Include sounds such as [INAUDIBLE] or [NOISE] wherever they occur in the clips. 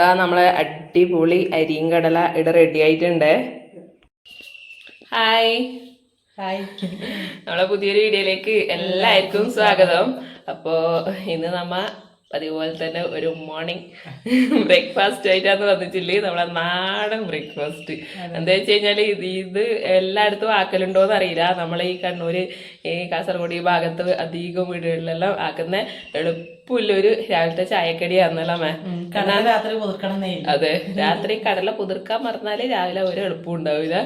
ഇതാ നമ്മളെ അടിപൊളി അരിയും കടല ഇട റെഡി ആയിട്ടുണ്ട്. ഹായ് ഹായ് നമ്മളെ പുതിയൊരു വീഡിയോയിലേക്ക് എല്ലാവർക്കും സ്വാഗതം. അപ്പോൾ ഇന്ന് നമ്മ അതുപോലെ തന്നെ ഒരു മോർണിംഗ് ബ്രേക്ക്ഫാസ്റ്റ് ആയിട്ടാന്ന് വന്നിട്ടില്ലേ. നമ്മളെ നാടൻ ബ്രേക്ക്ഫാസ്റ്റ് എന്താ വെച്ച് കഴിഞ്ഞാൽ ഇത് ഇത് എല്ലായിടത്തും ആക്കലുണ്ടോന്ന് അറിയില്ല. നമ്മൾ ഈ കണ്ണൂര് ഈ കാസർഗോഡ് ഈ ഭാഗത്ത് അധികം വീടുകളിലെല്ലാം ആക്കുന്ന എളുപ്പമുള്ളൊരു രാവിലത്തെ ചായക്കടിയാന്നല്ലോ മേ കാരണം രാത്രി അതെ. രാത്രി കടല പുതിർക്കാൻ മറന്നാൽ രാവിലെ ഒരു എളുപ്പം ഉണ്ടാവില്ല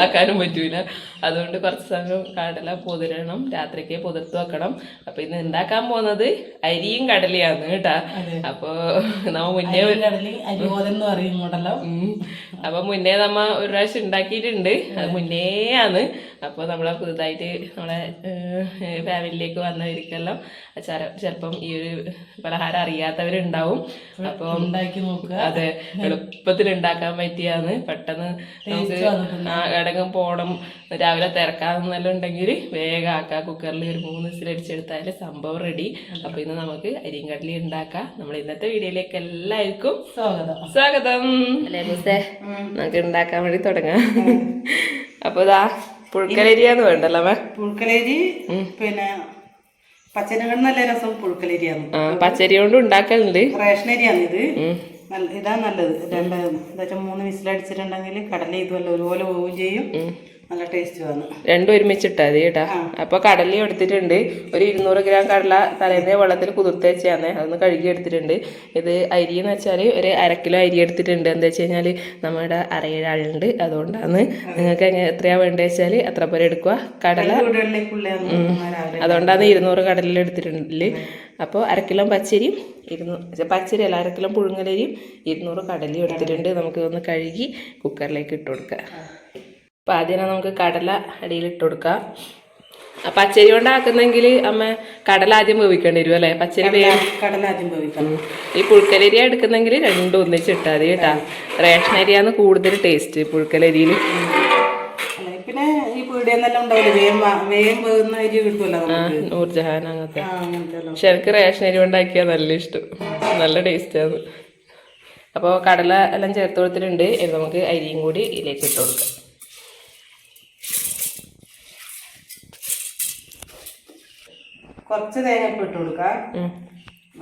ആക്കാനും പറ്റൂല. അതുകൊണ്ട് കുറച്ച് സമയം കടല പുതിരണം രാത്രിക്ക് പുതിർത്ത് വെക്കണം. അപ്പൊ ഇന്ന് ഉണ്ടാക്കാൻ പോകുന്നത്? അരിയും കടലയാണ്. കേട്ടാ. അപ്പൊ നമ്മ മുന്നേ അപ്പൊ മുന്നേ നമ്മ ഒരു പ്രാവശ്യം ഉണ്ടാക്കിയിട്ടുണ്ട്. അത് മുന്നേ ആണ് അപ്പൊ നമ്മൾ പുതുതായിട്ട് നമ്മളെ ഫാമിലിയിലേക്ക് വന്നവർക്കെല്ലാം ചിലപ്പം ഈ ഒരു പലഹാരം അറിയാത്തവരുണ്ടാവും. അപ്പോൾ ഉണ്ടാക്കി നോക്കുക. അതെ എളുപ്പത്തിൽ ഉണ്ടാക്കാൻ പറ്റിയാന്ന് പെട്ടെന്ന് നമുക്ക് ആ എടങ്ങും പോണം രാവിലെ തിരക്കാന്നെല്ലാം ഉണ്ടെങ്കിൽ വേഗം ആക്കാം കുക്കറിൽ ഒരു മൂന്ന് വിസിലടിച്ചെടുത്താൽ സംഭവം റെഡി അപ്പോൾ ഇന്ന് നമുക്ക് അരിയും കടലി ഉണ്ടാക്കാം. നമ്മൾ ഇന്നത്തെ വീഡിയോയിലേക്ക് എല്ലാവർക്കും സ്വാഗതം. സ്വാഗതം. അല്ലേ നമുക്ക് ഉണ്ടാക്കാൻ വേണ്ടി തുടങ്ങാം. അപ്പോൾ ഇതാ പുഴുക്കലരിയാന്ന് വേണ്ടല്ലോ പുഴുക്കലരി പിന്നെ പച്ചരികൾ നല്ല രസം പുഴുക്കലരിയാണ്. പച്ചരി കൊണ്ട് ഉണ്ടാക്കലുണ്ട്. റേഷൻ അരിയാണ് ഇത് ഇതാ നല്ലത്. രണ്ട് എന്താ വെച്ചാൽ മൂന്ന് വിസിലടിച്ചിട്ടുണ്ടെങ്കിൽ കടല ഇതുപോലെ ഒരുപോലെ പോവുകയും ചെയ്യും. നല്ല രണ്ടും ഒരുമിച്ചിട്ടാ മതി കേട്ടാ. അപ്പൊ കടല എടുത്തിട്ടുണ്ട്. ഒരു ഇരുന്നൂറ് ഗ്രാം കടല തലേന്ന് വെള്ളത്തിൽ കുതിർത്തേച്ചാന്ന് അതൊന്ന് കഴുകി എടുത്തിട്ടുണ്ട്. ഇത് അരി എന്ന് വെച്ചാൽ ഒരു അര കിലോ അരി എടുത്തിട്ടുണ്ട്. എന്താ വെച്ച് കഴിഞ്ഞാൽ നമ്മുടെ അരയേഴാളുണ്ട് അതുകൊണ്ടാണ് നിങ്ങൾക്ക് എത്രയാ വേണ്ടത് വെച്ചാൽ അത്ര പേര് എടുക്കുക കടല അതുകൊണ്ടാണ് ഇരുന്നൂറ് കടലിൽ എടുത്തിട്ടുണ്ട്. അപ്പോൾ അരക്കിലോ കിലോ പച്ചരിയും ഇരുന്നൂറ് പച്ചരി അല്ല അര കിലോ പുഴുങ്ങലരിയും ഇരുന്നൂറ് കടലയും എടുത്തിട്ടുണ്ട്. നമുക്ക് ഒന്ന് കഴുകി കുക്കറിലേക്ക് ഇട്ട് കൊടുക്കാം. അപ്പോൾ ആദ്യം നമുക്ക് കടല അടിയിൽ ഇട്ട് കൊടുക്കാം. പച്ചരി കൊണ്ടാക്കുന്നെങ്കിൽ അമ്മ കടല ആദ്യം വേവിക്കേണ്ടി വരും അല്ലേ? പച്ചരി കടല ആദ്യം വേവിക്കണം ഈ പുഴുക്കലരി എടുക്കുന്നെങ്കിൽ രണ്ടും ഒന്നിച്ച് ഇട്ടാൽ മതി കേട്ടാ. റേഷൻ അരിയാണ് കൂടുതൽ ടേസ്റ്റ് പുഴുക്കലരിയിൽ. പിന്നെ ഈ പീടിയെന്നെല്ലാം ഉണ്ടാവില്ല? വേഗം വാ- വേഗം വേകുന്ന അരി കിട്ടുമല്ലോ നൂർജഹാൻ അങ്ങനത്തെ. പക്ഷെ എനിക്ക് റേഷൻ അരി കൊണ്ടാക്കിയാൽ നല്ല ഇഷ്ടം. നല്ല ടേസ്റ്റാണ് അപ്പോൾ കടല എല്ലാം ചേർത്ത് കൊടുത്തിട്ടുണ്ട്. നമുക്ക് അരിയും കൂടി ഇതിലേക്ക് ഇട്ട് കൊടുക്കാം. കുറച്ച് തേങ്ങ ഇട്ട് കൊടുക്കാം.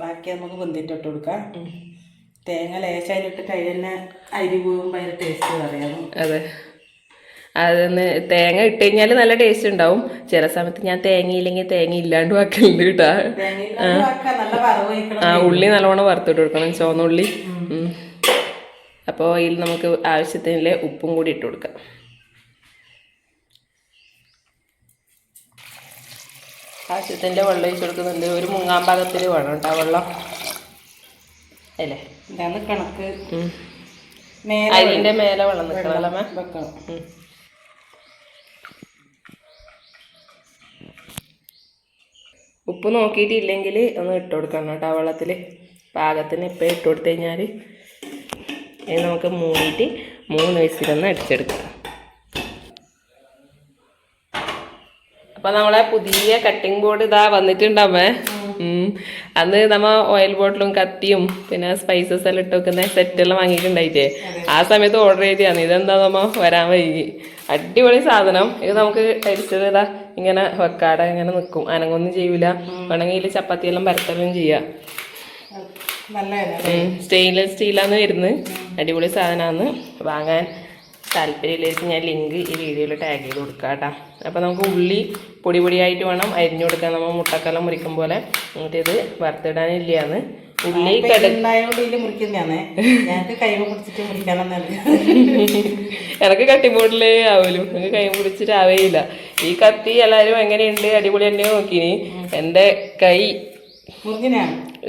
ബാക്കി നമുക്ക് പൊന്തിട്ട് ഇട്ട് കൊടുക്കാം. തേങ്ങ ലേശായിട്ട് അതിൽ തന്നെ അരി പോകുമ്പോൾ അതിന്റെ ടേസ്റ്റ് അറിയാം അതെ. അതൊന്ന് തേങ്ങ ഇട്ട് കഴിഞ്ഞാൽ നല്ല ടേസ്റ്റ് ഉണ്ടാവും. ചില സമയത്ത് ഞാൻ തേങ്ങയില്ലെങ്കിൽ തേങ്ങ ഇല്ലാണ്ട് വാക്കലുണ്ട് കേട്ടാ. ആ ഉള്ളി നല്ലോണം വറുത്തിട്ട് കൊടുക്കണം. ചുവന്നുള്ളി. അപ്പോൾ ഇതിൽ നമുക്ക് ആവശ്യത്തിനുള്ള ഉപ്പും കൂടി ഇട്ട് കൊടുക്കാം. ആവശ്യത്തിന്റെ വെള്ളം ഒഴിച്ച് കൊടുക്കുന്നുണ്ട്. ഒരു മുങ്ങാൻ പാകത്തിൽ വേണം കേട്ടോ വെള്ളം. അല്ലേ? ഇതാണ് കണക്ക്. അതിന്റെ മേലെ വെള്ളം. നിൽക്കണം വെക്കണം. ഉപ്പ് നോക്കിയിട്ടില്ലെങ്കിൽ ഒന്ന് ഇട്ട് കൊടുക്കണം കേട്ടോ വെള്ളത്തിൽ. പാകത്തിന് ഇപ്പം ഇട്ട് കൊടുത്തു കഴിഞ്ഞാൽ നമുക്ക് മൂന്നിട്ട് മൂന്ന് വയസ്സിലൊന്ന് അടിച്ചെടുക്കാം. അപ്പം നമ്മളെ പുതിയ കട്ടിംഗ് ബോർഡ് ഇതാ വന്നിട്ടുണ്ടാവേ. അന്ന് നമ്മ ഓയിൽ ബോട്ടിലും കത്തിയും പിന്നെ സ്പൈസസ് എല്ലാം ഇട്ട് വെക്കുന്ന സെറ്റെല്ലാം വാങ്ങിയിട്ടുണ്ടായിട്ടേ. ആ സമയത്ത് ഓർഡർ ചെയ്തതാണ്. ഇതെന്താ നമ്മ വരാൻ വൈകി? അടിപൊളി സാധനം. ഇത് നമുക്ക് കഴിച്ചത് ഇതാ ഇങ്ങനെ വെക്കാടെ ഇങ്ങനെ നിൽക്കും അനങ്ങൊന്നും ചെയ്യൂല. വേണമെങ്കിൽ ചപ്പാത്തി ചപ്പാത്തിയെല്ലാം പരത്തലും ചെയ്യാം. സ്റ്റെയിൻലെസ് സ്റ്റീലാന്ന് വരുന്നത്. അടിപൊളി സാധനമാണ്. വാങ്ങാൻ താല്പര്യമില്ലായിരിക്കും ഞാൻ ലിങ്ക് ഈ വീഡിയോയിൽ ടാഗ് ചെയ്ത് കൊടുക്കാം കേട്ടോ അപ്പോൾ നമുക്ക് ഉള്ളി പൊടി പൊടിയായിട്ട് വേണം. അരിഞ്ഞു കൊടുക്കാൻ നമ്മൾ മുട്ടക്കലം മുറിക്കും പോലെ. എന്നിട്ട് ഇത് വറുത്തിടാനില്ലാന്ന് ഉള്ളി കൈമ പിടിച്ചിട്ട് മുറിക്കാനെന്നല്ല എനക്ക് കട്ടിബോർഡിലേ ആവലും. എനിക്ക് കൈ പിടിച്ചിട്ട് ആവേയില്ല. ഈ കത്തി എല്ലാവരും എങ്ങനെയുണ്ട്? അടിപൊളി തന്നെ നോക്കിനി. എന്റെ കൈ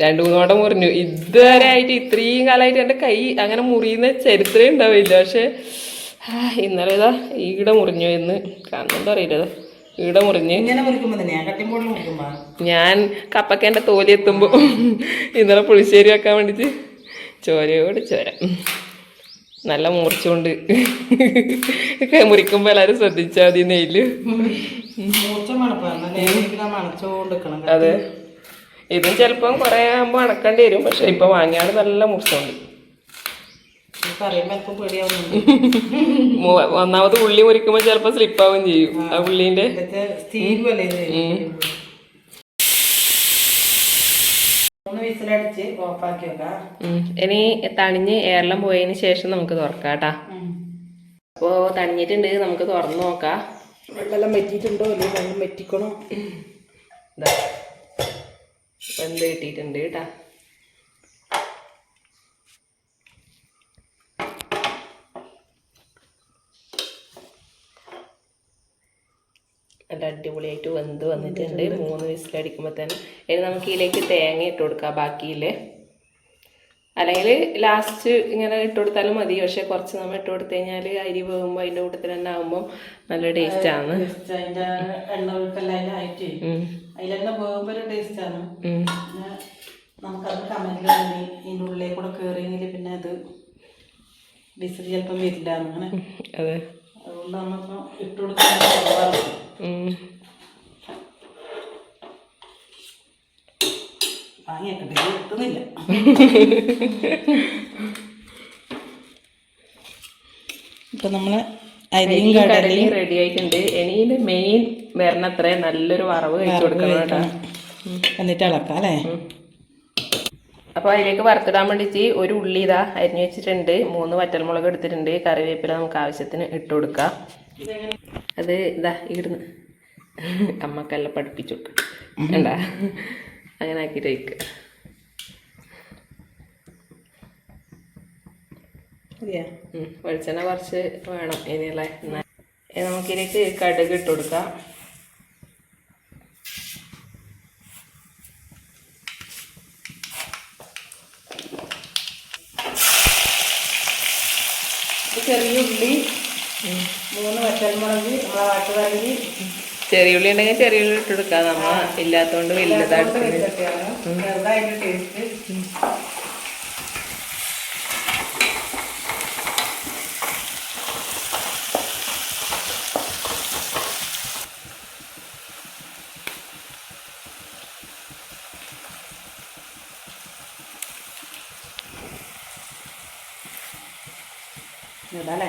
രണ്ടു മൂന്നോടെ മുറിഞ്ഞു. ഇതുവരെ ആയിട്ട് ഇത്രയും കാലമായിട്ട് എന്റെ കൈ അങ്ങനെ മുറിയുന്ന ചരിത്രം ഉണ്ടാവില്ല. പക്ഷെ ഇന്നലെ ഇതാ ഈട മുറിഞ്ഞു എന്ന്. കാണുന്നുണ്ടോ അറിയില്ല ഈട മുറിഞ്ഞ് ഞാൻ കപ്പക്കേന്റെ തോലി എത്തുമ്പോൾ ഇന്നലെ പുളിശ്ശേരി വെക്കാൻ വേണ്ടിയിട്ട് ചോരയോട് ചോര. നല്ല മൂർച്ചുകൊണ്ട് മുറിക്കുമ്പോൾ എല്ലാവരും ശ്രദ്ധിച്ചാൽ മതി നെയ്ല് അതെ. ഇതും ചിലപ്പം കുറേ ആകുമ്പോൾ അണക്കേണ്ടി വരും. പക്ഷെ ഇപ്പം വാങ്ങിയാൽ നല്ല മൂർച്ചമുണ്ട് ഈ പറയുമ്പോൾ അല്പം പേടിയാവുന്നുണ്ട് മു- [LAUGHS] ഒന്നാമത് ഉള്ളി മുറിക്കുമ്പോൾ ചിലപ്പോൾ സ്ലിപ്പാവും ചെയ്യും. ആ ഉള്ളിന്റെ ഇനി തണിഞ്ഞ് ഏറെല്ലാം പോയതിന് ശേഷം നമുക്ക് തുറക്കാം കേട്ടാ. അപ്പോൾ തണിഞ്ഞിട്ടുണ്ട്. നമുക്ക് തുറന്നു നോക്കാം. വെള്ളം വെറ്റിയിട്ടുണ്ടോ? അല്ലെങ്കിൽ വെള്ളം വെറ്റിക്കണോ? വെന്ത് കിട്ടിയിട്ടുണ്ട് കേട്ടാ? നല്ല അടിപൊളിയായിട്ട് വെന്ത് വന്നിട്ടുണ്ട്. മൂന്ന് വിസിലടിക്കുമ്പോൾ തന്നെ. ഇനി നമുക്ക് ഇതിലേക്ക് തേങ്ങ ഇട്ട് കൊടുക്കാം ബാക്കിയിൽ അല്ലെങ്കിൽ ലാസ്റ്റ് ഇങ്ങനെ ഇട്ട് കൊടുത്താലും മതി. പക്ഷെ കുറച്ച് നമ്മൾ ഇട്ട് കൊടുത്തു കഴിഞ്ഞാൽ അരി വേകുമ്പോൾ അതിന്റെ കൂട്ടത്തിൽ തന്നെ ആകുമ്പോൾ നല്ല ടേസ്റ്റാണ് നമുക്കത് കമന്റിൽ ഇതിന്റെ ഉള്ളിൽ കൂടെ കയറിയെങ്കിൽ പിന്നെ അത് വിസിൽ ചിലപ്പം വരില്ല. അങ്ങനെ. അതെ. അതുകൊണ്ട് നമ്മളിപ്പോൾ ഇട്ട് കൊടുക്കാൻ ഇപ്പം നമ്മൾ അരിയും കടലയും റെഡി ആയിട്ടുണ്ട്. മെയിൻ വരണത്രേ നല്ലൊരു വറവ് കഴിച്ചു കൊടുക്കണം കേട്ടോ. എന്നിട്ട് ഇളക്കാം അല്ലേ? അപ്പോൾ അതിലേക്ക് വറുത്തിടാൻ വേണ്ടിയിട്ട് ഒരു ഉള്ളി ഇതാ അരിഞ്ഞു വെച്ചിട്ടുണ്ട്. മൂന്ന് വറ്റൽമുളക് എടുത്തിട്ടുണ്ട്. കറിവേപ്പില നമുക്ക് ആവശ്യത്തിന് ഇട്ട് കൊടുക്കാം. അത് ഇതാ ഇവിടുന്ന് അമ്മക്കെല്ലാം പഠിപ്പിച്ചു കൊടുക്കും. വേണ്ട അങ്ങനെ ആക്കിയിട്ട് വയ്ക്കുക. വെളിച്ചെണ്ണ കുറച്ച് വേണം ഇനിയുള്ള. നമുക്കിതിലേക്ക് കടുക് ഇട്ട് കൊടുക്കാം. ചെറിയ ഉള്ളി മൂന്ന് വറ്റൽമുളക് നമ്മളെ വാട്ടുകറി ചെറിയ ഉള്ളി ഉണ്ടെങ്കിൽ ചെറിയ ഉള്ളി ഇട്ടെടുക്കാം കൊടുക്കാം നമ്മ ഇല്ലാത്തതുകൊണ്ട് വലുതായിട്ട് ചെറുതായിട്ട് ടേസ്റ്റ് ഇതല്ലേ?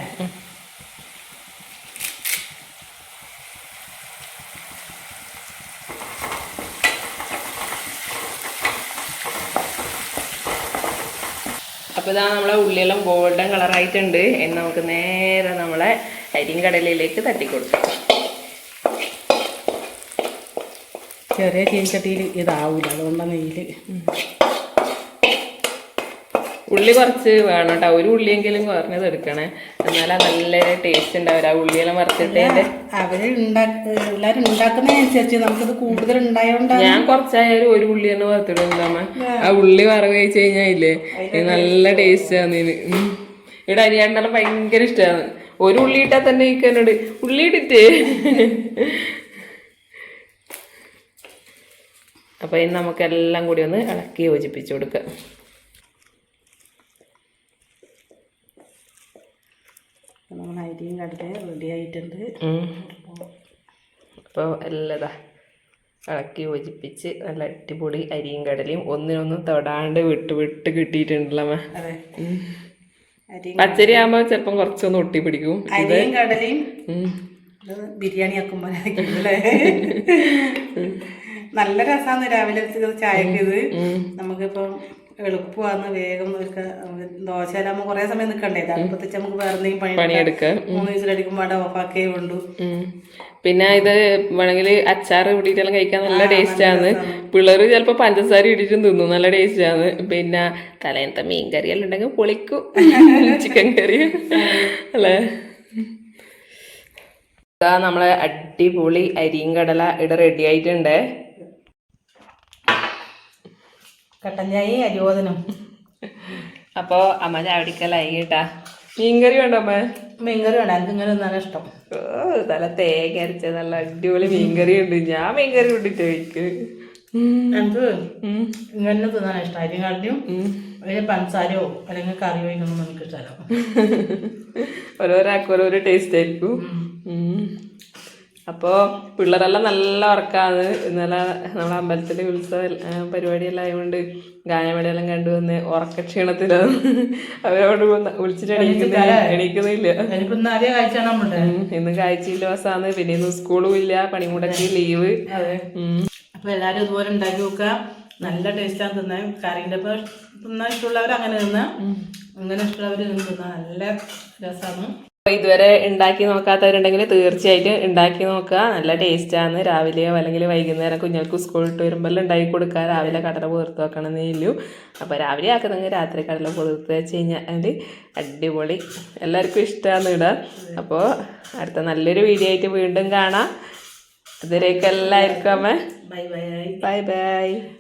അപ്പോൾ ഇതാ നമ്മളെ ഉള്ളിയെല്ലാം ഗോൾഡൻ കളറായിട്ടുണ്ട്. എന്ന് നമുക്ക് നേരെ നമ്മളെ അരിങ്കടലയിലേക്ക് തട്ടിക്കൊടുക്കാം. ചെറിയ ചീൻചട്ടിയിൽ ഇതാവൂല അതുകൊണ്ടാണ് നെയ്യിൽ ഉള്ളി കുറച്ച് വേണം കേട്ടോ ഒരു ഉള്ളിയെങ്കിലും കുറഞ്ഞത് എടുക്കണേ. എന്നാലാ നല്ല ടേസ്റ്റ് ഉണ്ടാവില്ല ആ ഉള്ളിയെല്ലാം മറിച്ചിട്ട് അവർ എല്ലാരും ഉണ്ടാക്കുന്നതിനനുസരിച്ച് നമുക്കിത് കൂടുതൽ ഞാൻ കുറച്ചായാലും ഒരു ഉള്ളി തന്നെ അമ്മ. ആ. ഉള്ളി വറവ് കഴിച്ച് ഇത് നല്ല ടേസ്റ്റ് ആണ്. ഇവിടെ അരിയാണ്ടെല്ലാം ഭയങ്കര ഇഷ്ടമാണ് ഒരു ഉള്ളി ഇട്ടാൽ തന്നെ എന്നോട് ഉള്ളി ഇട്ടിട്ടേ. അപ്പൊ ഇനി നമുക്ക് എല്ലാം കൂടി ഒന്ന് ഇളക്കി യോജിപ്പിച്ചു കൊടുക്കാം. നമ്മൾ അരിയും കടലയും റെഡി ആയിട്ടുണ്ട്. അപ്പോൾ എല്ലാം ഇളക്കി യോജിപ്പിച്ച് നല്ല അടിപൊളി അരിയും കടലയും ഒന്നിനൊന്നും തൊടാണ്ട് വിട്ട് വിട്ട് കിട്ടിയിട്ടുണ്ടല്ലോ അതെ. പച്ചരി ആകുമ്പോൾ ചിലപ്പം കുറച്ചൊന്ന് ഒട്ടി പിടിക്കും. അരിയും കടലയും. ബിരിയാണി ആക്കുമ്പോൾ നല്ല രസമാണ് രാവിലെ ചായക്ക് ഇത്. നമുക്കിപ്പം എളുപ്പമാണ് വേഗം ദോശയിലാകുമ്പോ ദോശയിലാകുമ്പോൾ കുറേ സമയം നിൽക്കണ്ടേ തണുപ്പത്തിച്ച് നമുക്ക് വേറെ എന്തെങ്കിലും മൂന്ന് വിസിലടിക്കുമ്പോൾ അവിടെ ഓഫാക്കേ ഉള്ളൂ. പിന്നെ ഇത് വേണമെങ്കിൽ അച്ചാർ ഇടിയിട്ടെല്ലാം കഴിക്കാൻ നല്ല ടേസ്റ്റ് ആണ്. പിള്ളേർ ചിലപ്പോൾ പഞ്ചസാര ഇടിയിട്ടും തിന്നും. നല്ല ടേസ്റ്റ് ആണ്. പിന്നെ തലേന്നത്തെ മീൻ കറി എല്ലാം ഉണ്ടെങ്കിൽ പൊളിക്കും. [LAUGHS] ചിക്കൻ കറി. അല്ലേ? നമ്മളെ അടിപൊളി അരിയും കടല ഇവിടെ റെഡി ആയിട്ടുണ്ട്. കട്ടൻ ചായയും അരിയോദനും. അപ്പോൾ അമ്മ ചാവടിക്കലായി കേട്ടാ. മീൻകറി വേണ്ട അമ്മ? മീൻകറി വേണ്ട എനിക്ക് ഇങ്ങനെ ഒന്നാണ് ഇഷ്ടം. നല്ല തേങ്ങ അരച്ച നല്ല അടിപൊളി മീൻകറി ഉണ്ട്. ഞാൻ മീൻകറി കൊണ്ടിട്ട് എനിക്ക് എനിക്ക് ഇങ്ങനെ തിന്നാൻ ഇഷ്ടം. അരി കടലും അതിൽ പഞ്ചസാരയോ അല്ലെങ്കിൽ കറി ഒഴിക്കണമെന്ന് എനിക്ക് ഇഷ്ടമല്ല ഓരോരാൾക്ക് ഓരോരോ ടേസ്റ്റ് ആയിരിക്കും. അപ്പോൾ പിള്ളേരെല്ലാം നല്ല ഉറക്കാണ്. ഇന്നലെ നമ്മളെ അമ്പലത്തിലെ ഉത്സവ പരിപാടിയെല്ലാം ആയതുകൊണ്ട് ഗാനമേളയെല്ലാം കണ്ടുവന്ന് ഉറക്കക്ഷീണത്തിലാണ് അവരോട് വന്ന് വിളിച്ചിട്ട് എണീക്കുന്നില്ല. എണീക്കുന്നില്ല. ഇന്ന് കാഴ്ചയില്ല ദിവസമാണ് പിന്നെ ഇന്ന് സ്കൂളും ഇല്ല. പണിമുടക്കി ലീവ്. അതെ. എല്ലാവരും അപ്പൊ എല്ലാരും ഇതുപോലെ ഉണ്ടാക്കി നോക്കുക. നല്ല ടേസ്റ്റാണ് തിന്നാൻ. കറിന്റെ ഇപ്പം തിന്നാൻ ഇഷ്ടമുള്ളവർ അങ്ങനെ തിന്നാം. അങ്ങനെ ഇഷ്ടമുള്ളവർ തിന്നാം. നല്ല രസമാണ് ഇതുവരെ ഉണ്ടാക്കി നോക്കാത്തവരുണ്ടെങ്കിൽ തീർച്ചയായിട്ടും ഉണ്ടാക്കി നോക്കുക. നല്ല ടേസ്റ്റാണ് രാവിലെയോ അല്ലെങ്കിൽ വൈകുന്നേരം കുഞ്ഞുങ്ങൾക്ക് സ്കൂളിൽ ഇട്ട് വരുമ്പോൾ ഉണ്ടാക്കി കൊടുക്കുക. രാവിലെ കടല പുതിർത്ത് വെക്കണമെന്നേ ഇല്ലു അപ്പോൾ രാവിലെ ആക്കുന്നെങ്കിൽ രാത്രി കടല പുതിർത്ത് വെച്ച് കഴിഞ്ഞാൽ അടിപൊളി. എല്ലാവർക്കും ഇഷ്ടമാണ് ഇടാം അപ്പോൾ അടുത്ത നല്ലൊരു വീഡിയോ ആയിട്ട് വീണ്ടും കാണാം. അതുവരേക്കും എല്ലാവർക്കും അമ്മ. Bye bye bye bye